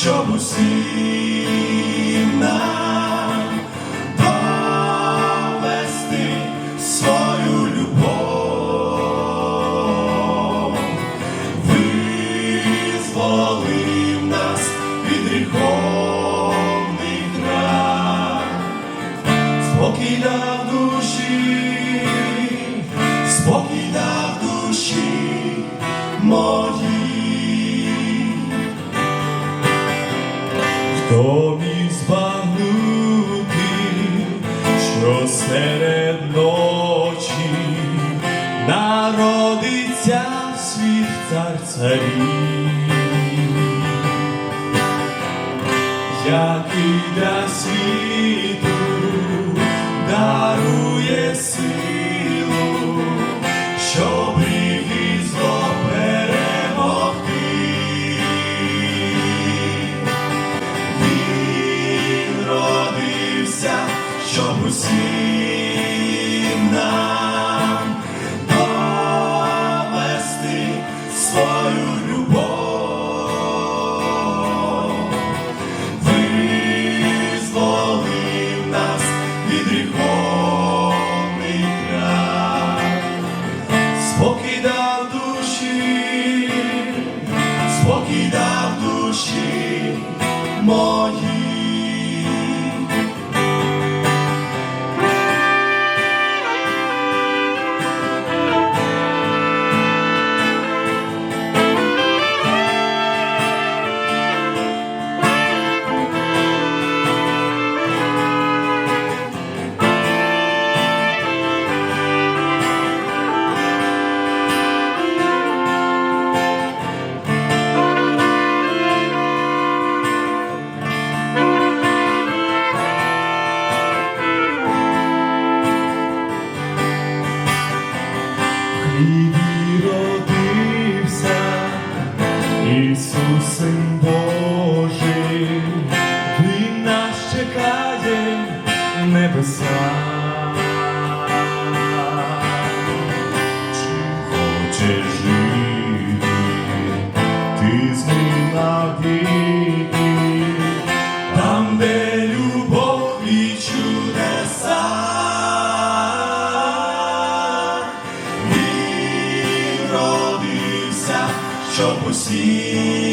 щоб усім нам довести свою любов, визволив нас від гріховних ран, спокій дав душі, спокій дав душі Хто міг що серед ночі народиться світ цар царів, який для світу усім нам довести свою любов, визволив нас від гріховних ран, спокій дав душі, спокій дав душі мої. Хлібі родився Ісус Син Божий, Він нас чекає небеса. Щоб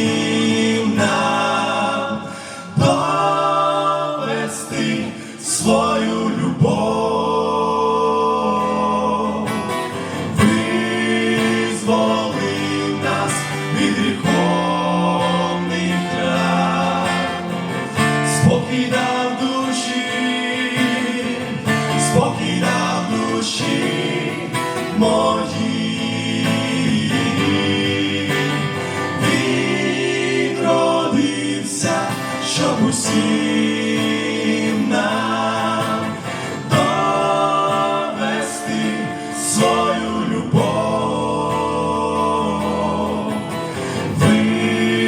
довести свою любов,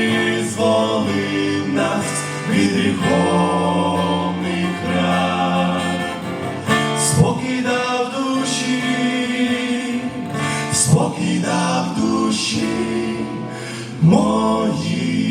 визволив нас від гріховних ран спокій дав душі, спокій дав душі мої.